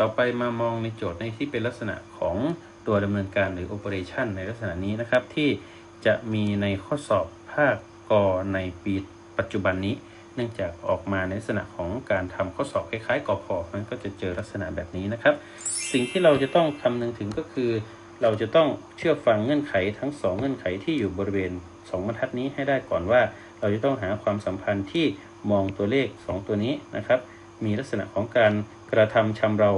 ต่อไปมามองในโจทย์ในที่เป็นลักษณะของตัวดำเนินการหรือ operation ในลักษณะนี้นะครับ ที่จะมีในข้อสอบภาคกในปีปัจจุบันนี้ เนื่องจากออกมาในลักษณะของการทำข้อสอบคล้ายๆกอพอมันก็จะเจอลักษณะแบบนี้นะครับ สิ่งที่เราจะต้องคำนึงถึงก็คือ เราจะต้องเชื่อฟังเงื่อนไขทั้ง 2 เงื่อนไขที่อยู่บริเวณ 2บรรทัดนี้ให้ได้ก่อนว่า เราจะต้องหาความสัมพันธ์ที่มองตัวเลข 2 ตัวนี้นะครับ มีลักษณะของการกระทำชำเรา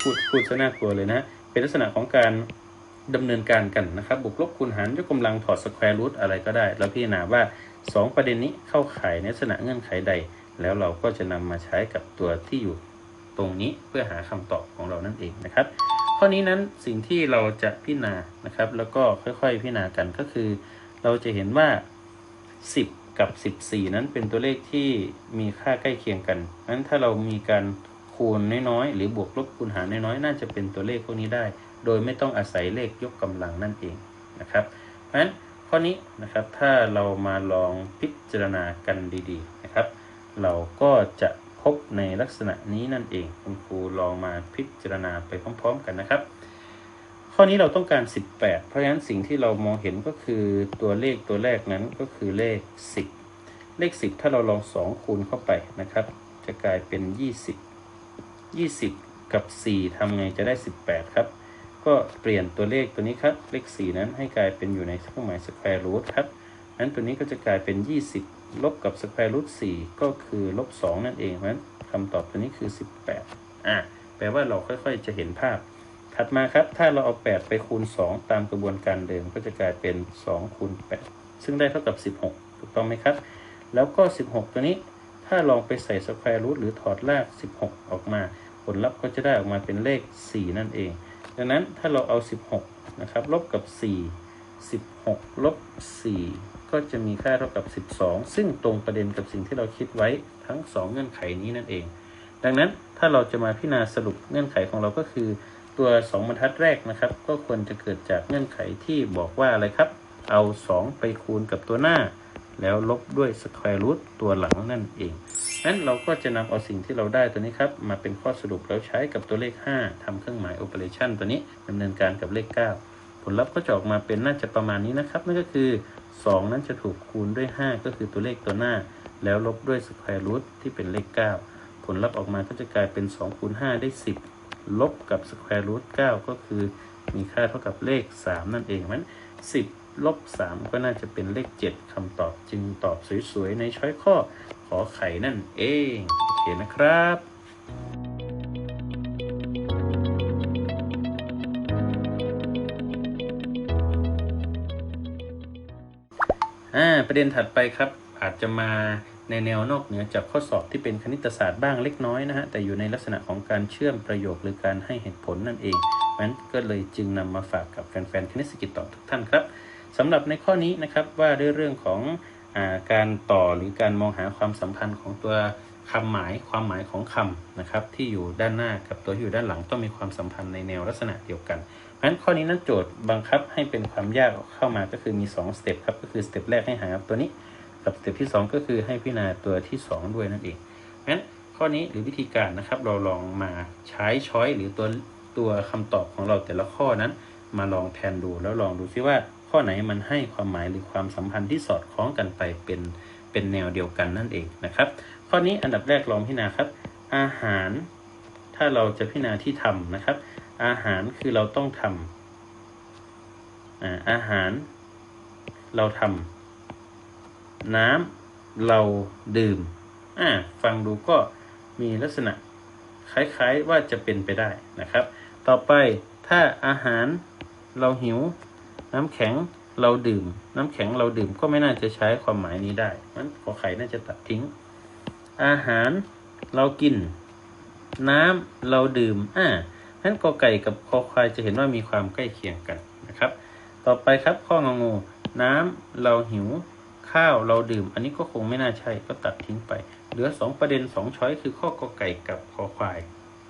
พูดพูดซะน่ากลัวเลยนะเป็นลักษณะของการดำเนินการกันนะครับ บวกลบคูณหารยกกำลังถอดสแควร์รูทอะไรก็ได้ แล้วพิจารณาว่า 2 ประเด็นนี้เข้าข่ายในลักษณะเงื่อนไขใด แล้วเราก็จะนำมาใช้กับตัวที่อยู่ตรงนี้เพื่อหาคำตอบของเรานั่นเองนะครับ ข้อนี้นั้นสิ่งที่เราจะพิจารณานะครับ แล้วก็ค่อยๆ พิจารณากันก็คือ เราจะเห็นว่า 10 กับ 14 นั้นเป็นตัวเลขที่มีค่าใกล้เคียงกันนั้นถ้าเรามีการคูณน้อยๆ หรือบวกลบคูณหารน้อยๆ น่าจะเป็นตัวเลขพวกนี้ได้ โดยไม่ต้องอาศัยเลขยกกำลังนั่นเองนะครับเพราะฉะนั้นข้อนี้นะครับถ้าเรามาลองพิจารณากันดีๆนะครับ เราก็จะพบในลักษณะนี้นั่นเอง คุณครูลองมาพิจารณาไปพร้อม ๆ กันนะครับ ข้อนี้เราต้องการ 18 เพราะฉะนั้นสิ่งที่เรามองเห็นก็คือตัวเลขตัวแรกนั้นก็คือเลข 10 เลข 10 ถ้าเราลอง 2 คูณเข้าไปนะครับ จะกลายเป็น 20 20 กับ 4ทำไงจะได้ 18 ครับ ก็เปลี่ยนตัวเลขตัวนี้ครับ เลข 4 นั้นให้กลายเป็นอยู่ในเครื่องหมายสแควร์รูทครับนั้นตัวนี้ก็จะกลายเป็น 20 ลบกับสแควร์รูท4ก็คือลบ 2 นั่นเองเพราะฉะนั้นคำตอบตัวนี้คือ 18 อะแปลว่าเราค่อยๆจะเห็นภาพ ถัดมาครับ ถ้าเราเอา 8 ไปคูณ 2 ตามกระบวนการเดิมก็จะกลายเป็น 2 คูณ 8 ซึ่งได้เท่ากับ 16 ถูกต้องไหมครับ แล้วก็ 16 ตัวนี้ ถ้าลองไปใส่สแควร์รูทหรือถอดราก 16 ออกมา ผลลัพธ์ก็จะได้ออกมาเป็นเลข 4 นั่นเอง ดังนั้นถ้าเราเอา 16 นะครับ ลบกับ 4 16 ลบ 4 ก็จะมีค่าเท่ากับ 12 ซึ่งตรงประเด็นกับสิ่งที่เราคิดไว้ทั้ง 2 เงื่อนไขนี้นั่นเอง ดังนั้นถ้าเราจะมาพิจารณาสรุปเงื่อนไขของเราก็คือ ตัว 2 บรรทัดแรกนะครับ ก็ควรจะเกิดจากเงื่อนไขที่บอกว่าอะไรครับ เอา 2 ไปคูณกับตัวหน้า แล้วลบด้วยสแควร์รูทตัวหลังนั่นเองนั้นเราก็จะนำเอาสิ่งที่เราได้ตัวนี้ครับ มาเป็นข้อสรุปแล้วใช้กับตัวเลข 5ทำเครื่องหมาย operation ตัวนี้ดำเนินการกับเลข 9 ผลลัพธ์ก็จะออกมาเป็นน่าจะประมาณนี้นะครับ นั่นก็คือ 2 นั้นจะถูกคูณด้วย 5 ก็คือตัวเลขตัวหน้า แล้วลบด้วยสแควร์รูทที่เป็นเลข 9 ผลลัพธ์ออกมาก็จะกลายเป็น2คูณ5ได้ 10 ลบกับสแควร์รูท9ก็คือมีค่าเท่ากับเลข 3 นั่นเองมัน10 ลบ 3 ก็น่าจะเป็นเลข 7คำตอบจึงตอบสวยๆ ในช้อยข้อขอไข่นั่นเอง โอเคนะครับอ่าประเด็นถัดไปครับอาจจะมา ในแนวนอกเหนือจากข้อสอบที่เป็นคณิตศาสตร์บ้างเล็กน้อยนะฮะแต่อยู่ในลักษณะของการเชื่อมประโยคหรือการให้เหตุผลนั่นเองนั้นก็เลยจึงนำมาฝากกับแฟนๆคณิตศาสตร์ต่อทุกท่านครับสำหรับในข้อนี้นะครับว่าด้วยเรื่องของอาการต่อหรือการมองหาความสัมพันธ์ของตัวคำหมายความหมายของคำนะครับที่อยู่ด้านหน้ากับตัวที่อยู่ด้านหลังต้องมีความสัมพันธ์ในแนวลักษณะเดียวกันเพราะฉะนั้นข้อนี้นั้นโจทย์บังคับให้เป็นความยากเข้ามาก็คือมี2สเต็ปครับก็คือสเต็ปแรกให้หาตัวนี้ กับสเต็ปที่ 2 ก็คือให้พิจารณาตัวที่ 2 ด้วยนั่นเองเพราะฉะนั้นข้อนี้หรือวิธีการนะครับเราลองมาใช้ช้อยหรือตัวตัวคำตอบของเราแต่ละข้อนั้น มาลองแทนดูแล้วลองดูซิว่าข้อไหนมันให้ความหมายหรือความสัมพันธ์ที่สอดคล้องกันไปเป็นเป็นแนวเดียวกันนั่นเองนะครับ ข้อนี้อันดับแรกลองพิจารณาครับ อาหาร ถ้าเราจะพิจารณาที่ทำนะครับ อาหารคือเราต้องทำอาอาหารเราทำ น้ำเราดื่มอ่าฟังดูก็มีลักษณะคล้ายๆว่าจะเป็นไปได้นะครับ ต่อไปถ้าอาหารเราหิว น้ำแข็งเราดื่ม น้ำแข็งเราดื่มก็ไม่น่าจะใช้ความหมายนี้ได้มันขอไข่น่าจะตัดทิ้ง อาหารเรากิน น้ำเราดื่มอ่านั้นกอไก่กับคอควายจะเห็นว่ามีความใกล้เคียงกันนะครับ ต่อไปครับข้องงูน้ำเราหิว ข้าวเราดื่ม อันนี้ก็คงไม่น่าใช่ก็ตัดทิ้งไป เหลือ2ประเด็น2ช้อยคือข้อกอไก่กับคอควาย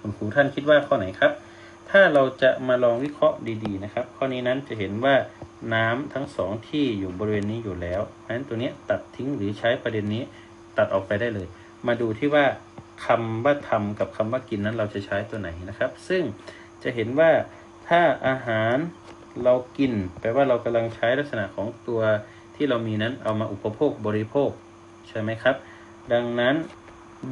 คุณครูท่านคิดว่าข้อไหนครับ ถ้าเราจะมาลองวิเคราะห์ดีๆนะครับ ข้อนี้นั้นจะเห็นว่าน้ำทั้งสองที่อยู่บริเวณนี้อยู่แล้วเพราะฉะนั้นตัวนี้ตัดทิ้งหรือใช้ประเด็นนี้ตัดออกไปได้เลย มาดูที่ว่าคำว่าทำกับคำว่ากินนั้นเราจะใช้ตัวไหนนะครับ ซึ่งจะเห็นว่าถ้าอาหารเรากิน แปลว่าเรากำลังใช้ลักษณะของตัว ที่เรามีนั้นเอามาอุปโภคบริโภค ใช่ไหมครับ ดังนั้น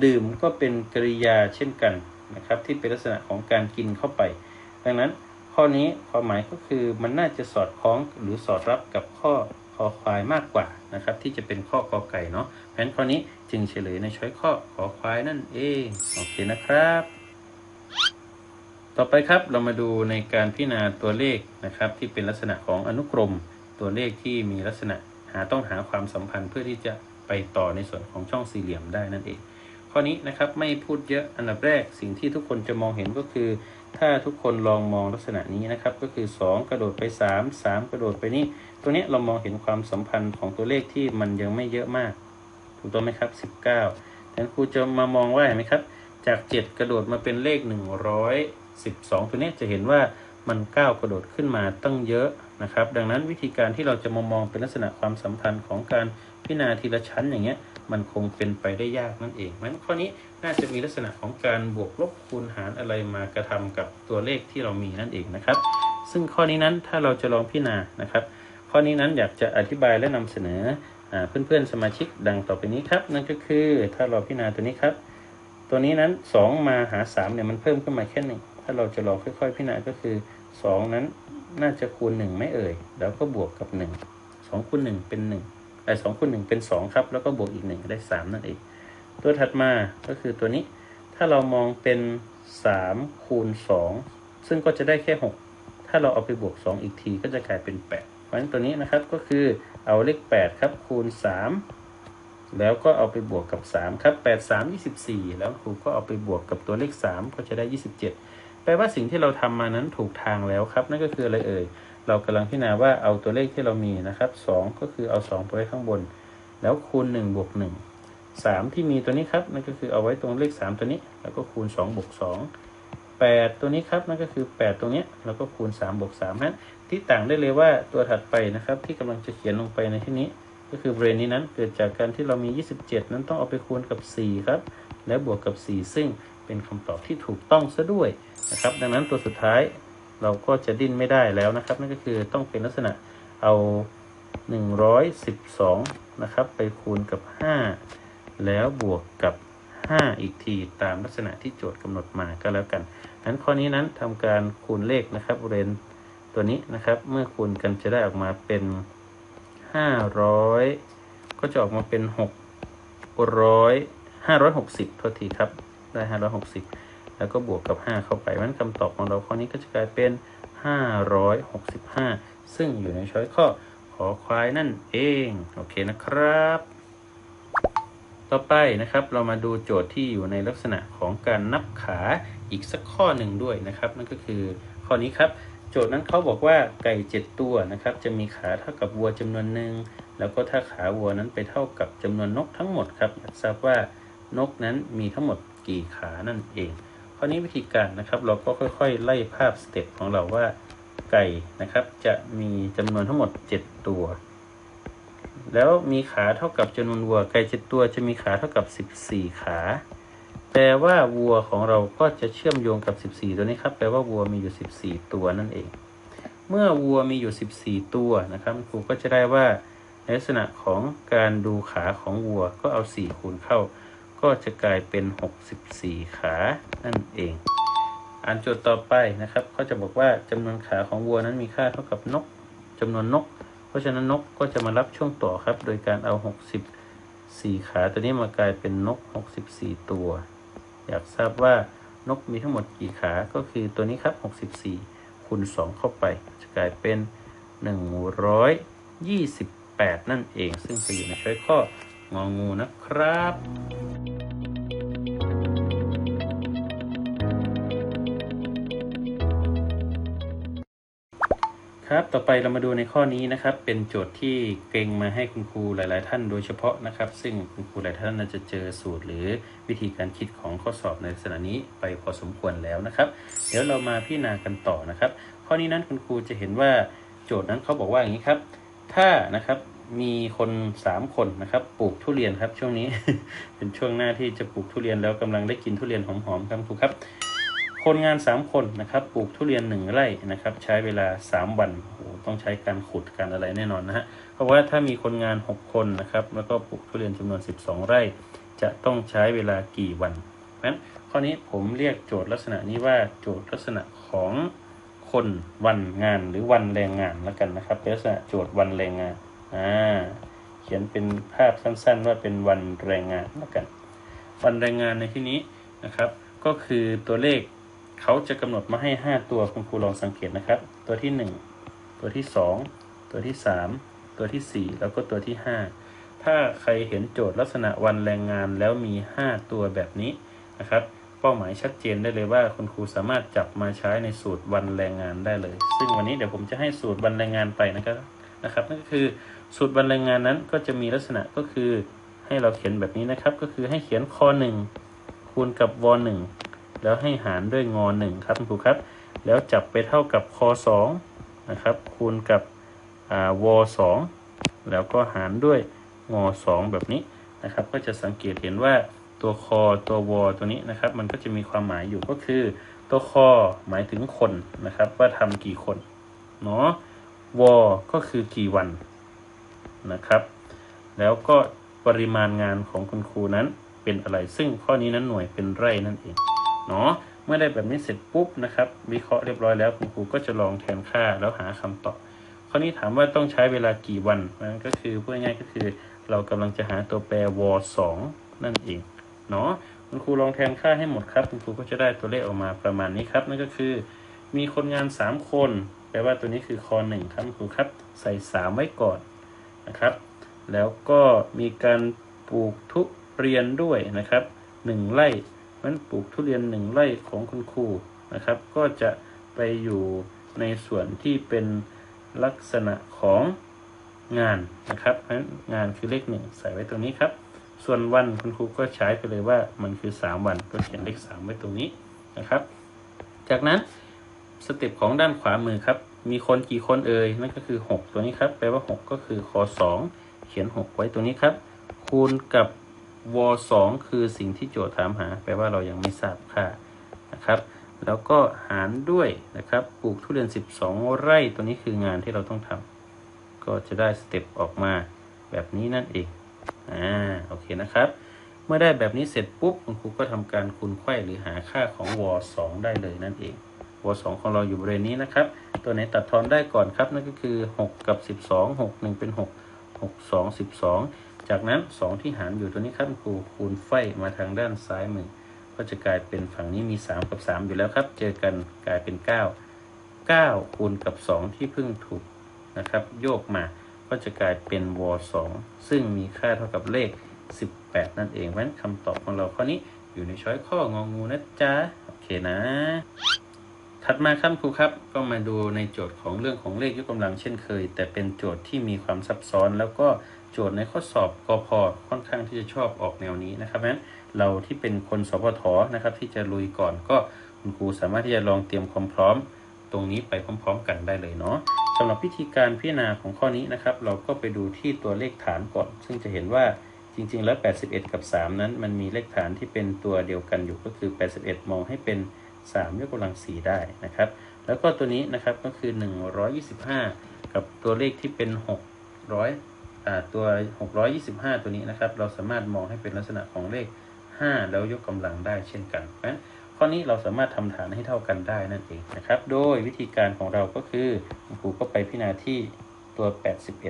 ดื่มก็เป็นกริยาเช่นกันนะครับที่เป็นลักษณะของการกินเข้าไป ดังนั้นข้อนี้ความหมายก็คือมันน่าจะสอดคล้องหรือสอดรับกับข้อคอควายมากกว่านะครับที่จะเป็นข้อกอไก่เนาะเพราะฉะนั้นข้อนี้จึงเฉลยในช้อยข้อขอควายนั่นเองโอเคนะครับ ต่อไปครับเรามาดูในการพิจารณาตัวเลขนะครับที่เป็นลักษณะของอนุกรมตัวเลขที่มีลักษณะ หาต้องหาความสัมพันธ์เพื่อที่จะไปต่อในส่วนของช่องสี่เหลี่ยมได้นั่นเอง ข้อนี้นะครับไม่พูดเยอะอันดับแรกสิ่งที่ทุกคนจะมองเห็นก็คือ ถ้าทุกคนลองมองลักษณะนี้นะครับ ก็คือ 2 กระโดดไป 3 3 กระโดดไปนี่ตัวนี้เรามองเห็นความสัมพันธ์ของตัวเลขที่มันยังไม่เยอะมาก ถูกต้องไหมครับ 19แต่ครูจะมามองว่าเห็นไหมครับ จาก 7 กระโดดมาเป็นเลข 112 ตัวนี้จะเห็นว่า มันก้าวกระโดดขึ้นมาตั้งเยอะนะครับ ดังนั้นวิธีการที่เราจะมามองเป็นลักษณะความสัมพันธ์ของการพิจารณาทีละชั้นอย่างเงี้ยมันคงเป็นไปได้ยากนั่นเองเพราะฉะนั้นข้อนี้น่าจะมีลักษณะของการบวกลบคูณหารอะไรมากระทำกับตัวเลขที่เรามีนั่นเองนะครับ ซึ่งข้อนี้นั้นถ้าเราจะลองพิจารณานะครับ ข้อนี้นั้นอยากจะอธิบายและนำเสนออาเพื่อนๆสมาชิกดังต่อไปนี้ครับ นั่นก็คือถ้าเราพิจารณาตัวนี้ครับ ตัวนี้นั้น 2 มาหา3เนี่ยมันเพิ่มขึ้นมาแค่หนึ่งถ้าเราจะลองค่อย ๆ พิจารณาก็คือ 2นั้นน่าจะคูณ1ไม่เอ่ย แล้วก็บวกกับ1 2คูณ1เป็น1ไอ้2คูณ1เป็น2ครับ แล้วก็บวกอีก1ได้3นั่นเอง ตัวถัดมาก็คือตัวนี้ ถ้าเรามองเป็น3คูณ2ซึ่งก็จะได้แค่6ถ้าเราเอาไปบวก2อีกทีก็จะกลายเป็น8เพราะฉะนั้นตัวนี้นะครับก็คือเอาเลข8ครับคูณ3แล้วก็เอาไปบวกกับ 3 ครับ 8 3 24 แล้วครูก็เอาไปบวกกับตัวเลข 3 ก็จะได้ 27แป ลว่าสิ่งที่เราทำมานั้นถูกทางแล้วครับ นั่นก็คืออะไรเอ่ย เรากำลังพิจารณาว่าเอาตัวเลขที่เรามีนะครับ2ก็คือเอา2ไปไว้ข้างบน แล้วคูณ1บวก1 3 ที่มีตัวนี้ครับ นั่นก็คือเอาไว้ตรงเลข 3 ตัวนี้ แล้วก็คูณ2บวก2 8 ตัวนี้ครับ นั่นก็คือ 8 ตรงนี้ แล้วก็คูณ3บวก3นั้นที่ต่างได้เลยว่าตัวถัดไปนะครับ ที่กำลังจะเขียนลงไปในที่นี้ ก็คือเบรนนี้นั้นเกิดจากการที่เรามี 27 นั้นต้องเอาไปคูณกับ 4 ครับ และบวกกับ 4 ซึ่งเป็นคำตอบที่ถูกต้องซะด้วย นะครับ ดังนั้นตัวสุดท้ายเราก็จะดิ้นไม่ได้แล้วนะครับ นั่นก็คือต้องเป็นลักษณะเอา 112 นะครับ ไปคูณกับ 5 แล้วบวกกับ 5 อีกทีตามลักษณะที่โจทย์กำหนดมาก็แล้วกันนั้นข้อนี้นั้นทำการคูณเลขนะครับเรนตัวนี้นะครับ เมื่อคูณกันจะได้ออกมาเป็นห้าร้อยก็จะออกมาเป็นหกร้อยห้าร้อยหกสิบโทษทีครับ ได้ห้าร้อยหกสิบ แล้วก็บวกกับห้าเข้าไปมันคำตอบของเราข้อนี้ก็จะกลายเป็นห้าร้อยหกสิบห้าซึ่งอยู่ในช้อยข้อขอควายนั่นเอง โอเคนะครับ ต่อไปนะครับเรามาดูโจทย์ที่อยู่ในลักษณะของการนับขาอีกสักข้อหนึ่งด้วยนะครับ นั่นก็คือข้อนี้ครับ โจทย์นั้นเขาบอกว่าไก่เจ็ดตัวนะครับ จะมีขาเท่ากับวัวจำนวนหนึ่งแล้วก็ถ้าขาวัวนั้นไปเท่ากับจำนวนนกทั้งหมดครับอยากทราบว่านกนั้นมีทั้งหมดกี่ขานั่นเอง ข้อนี้วิธีการนะครับเราก็ค่อย ๆ ไล่ภาพสเต็ปของเราว่าไก่นะครับ จะมีจำนวนทั้งหมด 7 ตัว แล้วมีขาเท่ากับจำนวนวัวไก่เจ็ดตัวจะมีขาเท่ากับ 14 ขาแปลว่าวัวของเราก็จะเชื่อมโยงกับ 14 ตัวนี้ครับแปลว่าวัวมีอยู่ 14 ตัวนั่นเอง เมื่อวัวมีอยู่ 14 ตัวนะครับครูก็จะได้ว่าในลักษณะของการดูขาของวัวก็เอา 4 คูณเข้า ก็จะกลายเป็น 64 ขานั่นเอง อ่านโจทย์ต่อไปนะครับเขาจะบอกว่าจำนวนขาของวัวนั้นมีค่าเท่ากับนกจำนวนนก เพราะฉะนั้นนกก็จะมารับช่วงต่อครับ โดยการเอา 64 ขาตัวนี้มากลายเป็นนก 64 ตัว อยากทราบว่านกมีทั้งหมดกี่ขา ก็คือตัวนี้ครับ 64คูณ2เข้าไป จะกลายเป็น 128 นั่นเอง ซึ่งจะอยู่ในช้อยข้ององูนะครับ ต่อไปเรามาดูในข้อนี้นะครับ เป็นโจทย์ที่เกรงมาให้คุณครูหลาย ๆ ท่านโดยเฉพาะนะครับ ซึ่งคุณครูหลายท่านน่าจะเจอสูตรหรือวิธีการคิดของข้อสอบในลักษณะนี้ไปพอสมควรแล้วนะครับ เดี๋ยวเรามาพิจารณากันต่อนะครับ ข้อนี้นั้นคุณครูจะเห็นว่าโจทย์นั้นเขาบอกว่าอย่างนี้ครับ ถ้านะครับมีคนสามคนนะครับปลูกทุเรียนครับช่วงนี้ เป็นช่วงหน้าที่จะปลูกทุเรียนแล้วกำลังได้กินทุเรียนหอม ๆ ครับครูครับคนงานสามคนนะครับ ปลูกทุเรียนหนึ่งไร่นะครับ ใช้เวลาสามวัน ต้องใช้การขุดการอะไรแน่นอนนะฮะเพราะว่าถ้ามีคนงานหกคนนะครับ แล้วก็ปลูกทุเรียนจำนวนสิบสองไร่ จะต้องใช้เวลากี่วันเพราะฉะนั้นข้อนี้ผมเรียกโจทย์ลักษณะนี้ว่าโจทย์ลักษณะของคนวันงานหรือวันแรงงานแล้วกันนะครับเป็นลักษณะโจทย์วันแรงงานอ่าเขียนเป็นภาพสั้น ๆ ว่าเป็นวันแรงงานแล้วกัน วันแรงงานในที่นี้นะครับ ก็คือตัวเลขเขาจะกำหนดมาให้ 5 ตัวคุณครูลองสังเกตนะครับ ตัวที่ 1 ตัวที่ 2 ตัวที่ 3 ตัวทีสี่ 4 แล้วก็ตัวที่ 5 ถ้าใครเห็นโจทย์ลักษณะวันแรงงานแล้วมี 5 ตัวแบบนี้นะครับ เป้าหมายชัดเจนได้เลยว่าคุณครูสามารถจับมาใช้ในสูตรวันแรงงานได้เลย ซึ่งวันนี้เดี๋ยวผมจะให้สูตรวันแรงงานไปนะครับนะครับนั่นก็คือสูตรวันแรงงานนั้นก็จะมีลักษณะก็คือให้เราเขียนแบบนี้นะครับ ก็คือให้เขียนข้อหนึ่งคูณกับวหนึ่งแล้วให้หารด้วยงหนึ่งครับคุณครูครับ แล้วจับไปเท่ากับคสอง นะครับ คูณกับวสองแล้วก็หารด้วยงสองแบบนี้นะครับ ก็จะสังเกตเห็นว่าตัวคอตัววตัวนี้นะครับ มันก็จะมีความหมายอยู่ก็คือตัวคอหมายถึงคนนะครับ ว่าทำกี่คนเนาะวก็คือกี่วันนะครับ แล้วก็ปริมาณงานของคุณครูนั้นเป็นอะไร ซึ่งข้อนี้นั้นหน่วยเป็นไร่นั่นเองเนาะ มื่อได้แบบนี้เสร็จปุ๊บนะครับ วิเคราะห์เรียบร้อยแล้วคุณครูก็จะลองแทนค่าแล้วหาคำตอบข้อนี้ถามว่าต้องใช้เวลากี่วันนั่นก็คือพูดง่ายก็คือ เรากำลังจะหาตัวแปรวสองนั่นเองเนาะคุณครูลองแทนค่าให้หมดครับ คุณครูก็จะได้ตัวเลขออกมาประมาณนี้ครับ นั่นก็คือ มีคนงาน 3 คน แปลว่าตัวนี้คือคอหนึ่งครับคุณครูครับ ใส่ 3 ไว้ก่อนนะครับ แล้วก็มีการปลูกทุเรียนด้วยนะครับ 1ไร่ มันปลูกทุเรียน1ไร่ของคุณครูนะครับ ก็จะไปอยู่ในส่วนที่เป็นลักษณะของงานนะครับเพราะฉะนั้นงานคือเลขหนึ่งใส่ไว้ตรงนี้ครับ ส่วนวันคุณครูก็ใช้ไปเลยว่ามันคือ 3 วันก็เขียนเลข 3 ไว้ตรงนี้นะครับ จากนั้นสเต็ปของด้านขวามือครับมีคนกี่คนเอ่ยนั่นก็คือ 6 ตัวนี้ครับแปลว่า 6 ก็คือค2เขียน 6 ไว้ตรงนี้ครับ คูณกับ ว2คือสิ่งที่โจทย์ถามหา แปลว่าเรายังไม่ทราบค่านะครับ แล้วก็หารด้วยนะครับ ปลูกทุเรียน 12 ไร่ ตัวนี้คืองานที่เราต้องทำ ก็จะได้สเต็ปออกมาแบบนี้นั่นเอง อ่า โอเคนะครับ เมื่อได้แบบนี้เสร็จปุ๊บ คุณครูก็ทำการคูณไขว้หรือหาค่าของว2ได้เลยนั่นเองว2ของเราอยู่บริเวณนี้นะครับ ตัวไหนตัดทอนได้ก่อนครับ นั่นก็คือ 6 กับ 12 6 1 เป็น 6 6 2 12 จากนั้น 2 ที่หารอยู่ตัวนี้ครับครูคูณไฟมาทางด้านซ้ายมือ ก็จะกลายเป็นฝั่งนี้มี 3 กับ 3 อยู่แล้วครับ เจอกันกลายเป็น 9 9 คูณกับ 2 ที่เพิ่งถูกนะครับ โยกมาก็จะกลายเป็นว2ซึ่งมีค่าเท่ากับเลข 18 นั่นเองเพราะฉะนั้นคำตอบของเราข้อนี้อยู่ในช้อยข้ององูนะจ๊ะโอเคนะ ถัดมาครับครูครับ ก็มาดูในโจทย์ของเรื่องของเลขยกกำลังเช่นเคย แต่เป็นโจทย์ที่มีความซับซ้อนแล้วก็ จทย์ในข้อสอบกพค่อนข้างที่จะชอบออกแนวนี้นะครับนั้นเราที่เป็นคนสพทนะครับ ที่จะลุยก่อนก็คุณครูสามารถที่จะลองเตรียมความพร้อม ตรงนี้ไปพร้อม ๆ กันได้เลยเนาะสำหรับวิธีการพิจารณาของข้อนี้นะครับ เราก็ไปดูที่ตัวเลขฐานก่อน ซึ่งจะเห็นว่าจริง ๆ แล้ว 81 กับ 3 นั้น มันมีเลขฐานที่เป็นตัวเดียวกันอยู่ก็คือ 81 มองให้เป็น 3 ยกกำลัง 4 ได้นะครับ แล้วก็ตัวนี้นะครับก็คือ 125 กับตัวเลขที่เป็น 600อ่า ตัว 625 ตัวนี้นะครับ เราสามารถมองให้เป็นลักษณะของเลข 5 แล้วยกกำลังได้เช่นกันเพราะฉะนั้นข้อนี้เราสามารถทำฐานให้เท่ากันได้นั่นเองนะครับ โดยวิธีการของเราก็คือครูก็ไปพิจารณาที่ตัว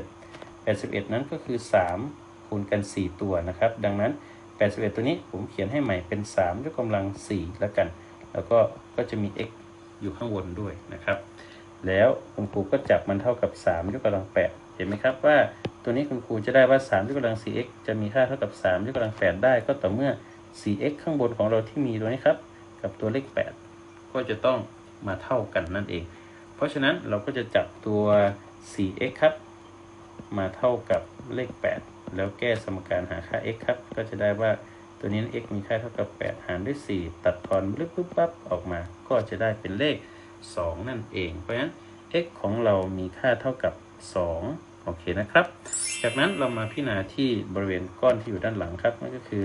81 81 นั้นก็คือ 3 คูณกัน 4 ตัวนะครับ ดังนั้น 81 ตัวนี้ผมเขียนให้ใหม่เป็น 3 ยกกำลัง 4 แล้วกัน แล้วก็ก็จะมี x อยู่ข้างบนด้วยนะครับ แล้วคุณครูก็จับมันเท่ากับ 3 ยกกำลัง 8 เห็นไหมครับว่า ตัวนี้คุณครูจะได้ว่า3ยกกำลัง 4x จะมีค่าเท่ากับ3ยกกำลัง 8 ได้ก็ต่อเมื่อ 4x ข้างบนของเราที่มีตัวนี้ครับ กับตัวเลข 8 ก็จะต้องมาเท่ากันนั่นเอง เพราะฉะนั้นเราก็จะจับตัว 4x ครับ มาเท่ากับเลข 8 แล้วแก้สมการหาค่า x ครับ ก็จะได้ว่าตัวนี้ x มีค่าเท่ากับ 8 หารด้วย 4 ตัดทอนปึ๊บปึ๊บปั๊บออกมา ก็จะได้เป็นเลข 2 นั่นเอง เพราะฉะนั้น x ของเรามีค่าเท่ากับ 2 โอเคนะครับ จากนั้นเรามาพิจารณาที่บริเวณก้อนที่อยู่ด้านหลังครับนั่นก็คือ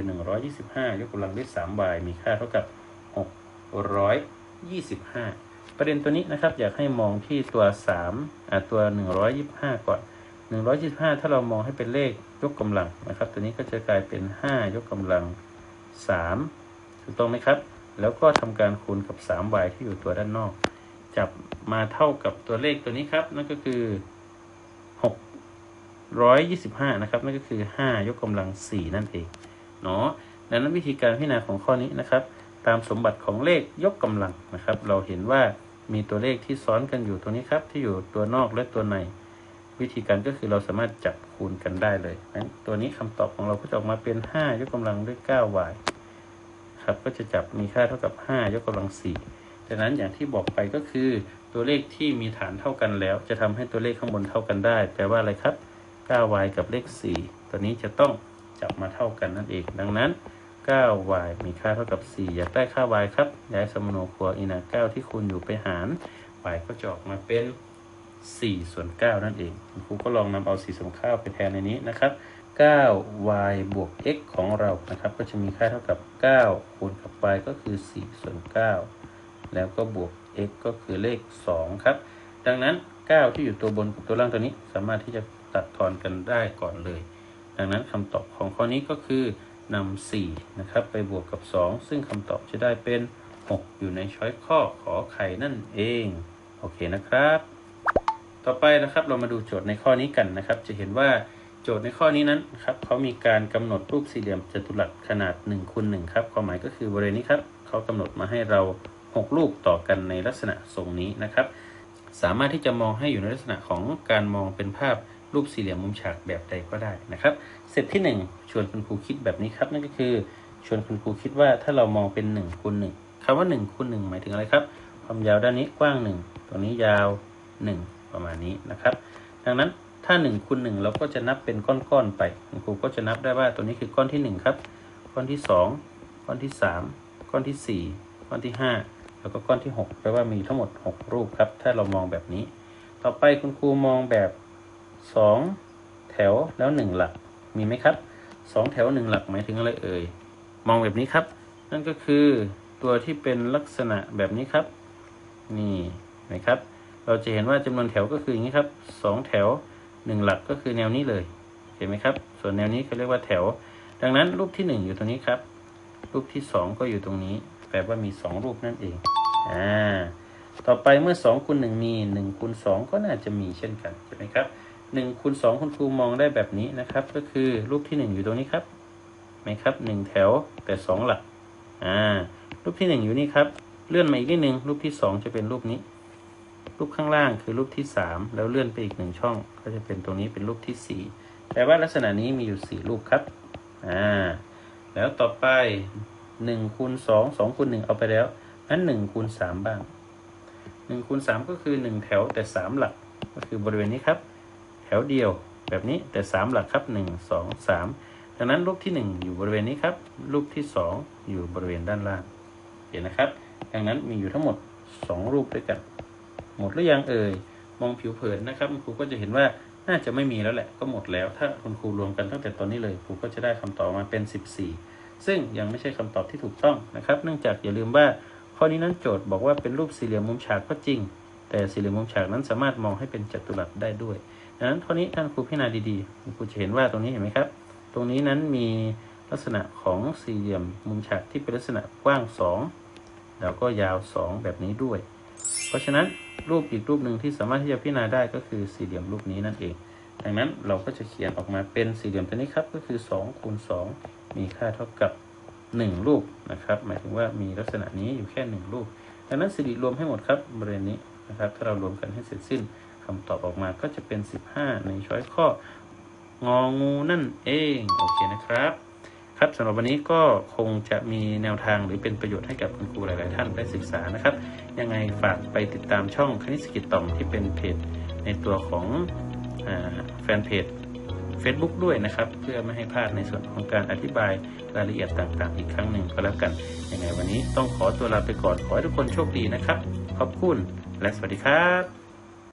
125 ยกกำลังด้วย 3y มีค่าเท่ากับ 625 ประเด็นตัวนี้นะครับ อยากให้มองที่ตัว3อ่าตัว 125 ก่อน 125 ถ้าเรามองให้เป็นเลขยกกำลังนะครับ ตัวนี้ก็จะกลายเป็น 5 ยกกำลัง 3 ถูกต้องไหมครับ แล้วก็ทำการคูณกับ 3y ที่อยู่ตัวด้านนอก จับมาเท่ากับตัวเลขตัวนี้ครับ นั่นก็คือ 625 นะครับ นั่นก็คือ 5 ยกกำลัง 4 นั่นเองเนาะดังนั้นวิธีการพิจารณาของข้อนี้นะครับ ตามสมบัติของเลขยกกำลังนะครับ เราเห็นว่ามีตัวเลขที่ซ้อนกันอยู่ตรงนี้ครับ ที่อยู่ตัวนอกและตัวใน วิธีการก็คือเราสามารถจับคูณกันได้เลยนั้นตัวนี้คำตอบของเราก็จะออกมาเป็น 5 ยกกำลังด้วย 9y ครับก็จะจับมีค่าเท่ากับ 5 ยกกำลัง 4 ดังนั้นอย่างที่บอกไปก็คือตัวเลขที่มีฐานเท่ากันแล้ว จะทำให้ตัวเลขข้างบนเท่ากันได้แปลว่าอะไรครับ 9y กับเลข 4 ตัวนี้จะต้องจับมาเท่ากันนั่นเอง ดังนั้น 9y มีค่าเท่ากับ 4 อยากได้ค่า y ครับ ย้ายสมโนครัวอินา9ที่คูณอยู่ไปหาร y ก็จะออกมาเป็น 4 ส่วน 9 นั่นเองคุณครูก็ลองนำเอา 4 ส่วน9ไปแทนในนี้นะครับ 9y บวก x ของเรานะครับ ก็จะมีค่าเท่ากับ 9 คูณกับ y ก็คือ 4 ส่วน 9 แล้วก็บวก x ก็คือเลข 2 ครับ ดังนั้น 9 ที่อยู่ตัวบนกับตัวล่างตัวนี้ สามารถที่จะ ตัดทอนกันได้ก่อนเลย ดังนั้นคำตอบของข้อนี้ก็คือนำ4นะครับไปบวกกับ 2 ซึ่งคำตอบจะได้เป็น 6 อยู่ในช้อยข้อขอไข่นั่นเอง โอเคนะครับ ต่อไปนะครับเรามาดูโจทย์ในข้อนี้กันนะครับ จะเห็นว่าโจทย์ในข้อนี้นั้นครับเขามีการกำหนดรูปสี่เหลี่ยมจัตุรัสขนาด1คูณ1ครับความหมายก็คือบริเวณนี้ครับเขากำหนดมาให้เรา6รูปต่อกันในลักษณะทรงนี้นะครับ สามารถที่จะมองให้อยู่ในลักษณะของการมองเป็นภาพ รูปสี่เหลี่ยมมุมฉากแบบใดก็ได้นะครับเสร็จที่ 1 ชวนคุณครูคิดแบบนี้ครับ นั่นก็คือชวนคุณครูคิดว่าถ้าเรามองเป็น1คูณ1คำว่า1คูณ1หมายถึงอะไรครับ ความยาวด้านนี้กว้าง 1 ตรงนี้ยาว 1 ประมาณนี้นะครับ ดังนั้นถ้า1คูณ1เราก็จะนับเป็นก้อนๆไปคุณครูก็จะนับได้ว่าตัวนี้คือก้อนที่ 1 ครับ ก้อนที่ 2 ก้อนที่ 3 ก้อนที่ 4 ก้อนที่ 5 แล้วก็ก้อนที่6แปลว่ามีทั้งหมด 6 รูปครับ ถ้าเรามองแบบนี้ ต่อไปคุณครูมองแบบ 2แถวแล้ว1หลักมีไหมครับ2แถว1หลักหมายถึงอะไรเอ่ยมองแบบนี้ครับ นั่นก็คือตัวที่เป็นลักษณะแบบนี้ครับ นี่นะครับ เราจะเห็นว่าจำนวนแถวก็คืออย่างนี้ครับ2แถว1หลักก็คือแนวนี้เลยเห็นไหมครับ ส่วนแนวนี้เขาเรียกว่าแถว ดังนั้นรูปที่1อยู่ตรงนี้ครับ รูปที่2ก็อยู่ตรงนี้ แปลว่ามี2รูปนั่นเองอ่าต่อไปเมื่อ2คูณ1มี1คูณ2ก็น่าจะมีเช่นกันใช่ไหมครับ 1คูณ2คุณครูมองได้แบบนี้นะครับ ก็คือรูปที่1อยู่ตรงนี้ครับไหมครับ1แถวแต่2หลักอ่ารูปที่1อยู่นี่ครับ เลื่อนมาอีกนิดนึงรูปที่2จะเป็นรูปนี้ รูปข้างล่างคือรูปที่3แล้วเลื่อนไปอีกหนึ่งช่อง ก็จะเป็นตรงนี้เป็นรูปที่4แต่ว่าลักษณะนี้มีอยู่4รูปครับอ่าแล้วต่อไป1คูณ2 2คูณ1เอาไปแล้วงั้น1คูณ3บ้าง1คูณ3ก็คือ1แถวแต่3หลัก ก็คือบริเวณนี้ครับ วเดียว แบบนี้แต่ 3 หลักครับ 1 2 3 ดังนั้นรูปที่ 1 อยู่บริเวณนี้ครับ รูปที่ 2 อยู่บริเวณด้านล่างเห็นนะครับ ดังนั้นมีอยู่ทั้งหมด 2 รูปด้วยกัน หมดหรือยังเอ่ยมองผิวเผินนะครับครูก็จะเห็นว่าน่าจะไม่มีแล้วแหละก็หมดแล้ว ถ้าคุณครูรวมกันตั้งแต่ตอนนี้เลยครูก็จะได้คำตอบมาเป็น 14 ซึ่งยังไม่ใช่คำตอบที่ถูกต้องนะครับ เนื่องจากอย่าลืมว่าข้อนี้นั้นโจทย์บอกว่าเป็นรูปสี่เหลี่ยมมุมฉากก็จริง แต่สี่เหลี่ยมมุมฉากนั้นสามารถมองให้เป็นจัตุรัสได้ด้วย ดังนั้นข้อนี้ท่านครูพิจารณาดีๆคุณครูจะเห็นว่าตรงนี้เห็นไหมครับ ตรงนี้นั้นมีลักษณะของสี่เหลี่ยมมุมฉากที่เป็นลักษณะกว้าง 2 แล้วก็ยาว 2 แบบนี้ด้วย เพราะฉะนั้นรูปอีกรูปหนึ่งที่สามารถที่จะพิจารณาได้ก็คือสี่เหลี่ยมรูปนี้นั่นเอง ดังนั้นเราก็จะเขียนออกมาเป็นสี่เหลี่ยมตัวนี้ครับก็คือ2คูณ2มีค่าเท่ากับ 1 รูปนะครับ หมายถึงว่ามีลักษณะนี้อยู่แค่ 1 รูป ดังนั้นสิริรวมให้หมดครับบริเวณนี้นะครับ ถ้าเรารวมกันให้เสร็จสิ้น คำตอบออกมาก็จะเป็น 15 ในช้อยข้ององูนั่นเอง โอเคนะครับ ครับสำหรับวันนี้ก็คงจะมีแนวทางหรือเป็นประโยชน์ให้กับคุณครูหลาย ๆ ท่านได้ศึกษานะครับ ยังไงฝากไปติดตามช่องคณิตสกิจต่อมที่เป็นเพจในตัวของอแฟนเพจ Facebook ด้วยนะครับ เพื่อไม่ให้พลาดในส่วนของการอธิบายรายละเอียดต่าง ๆ อีกครั้งหนึ่งก็แล้วกัน ยังไงวันนี้ต้องขอตัวลาไปก่อน ขอให้ทุกคนโชคดีนะครับ ขอบคุณ และสวัสดีครับ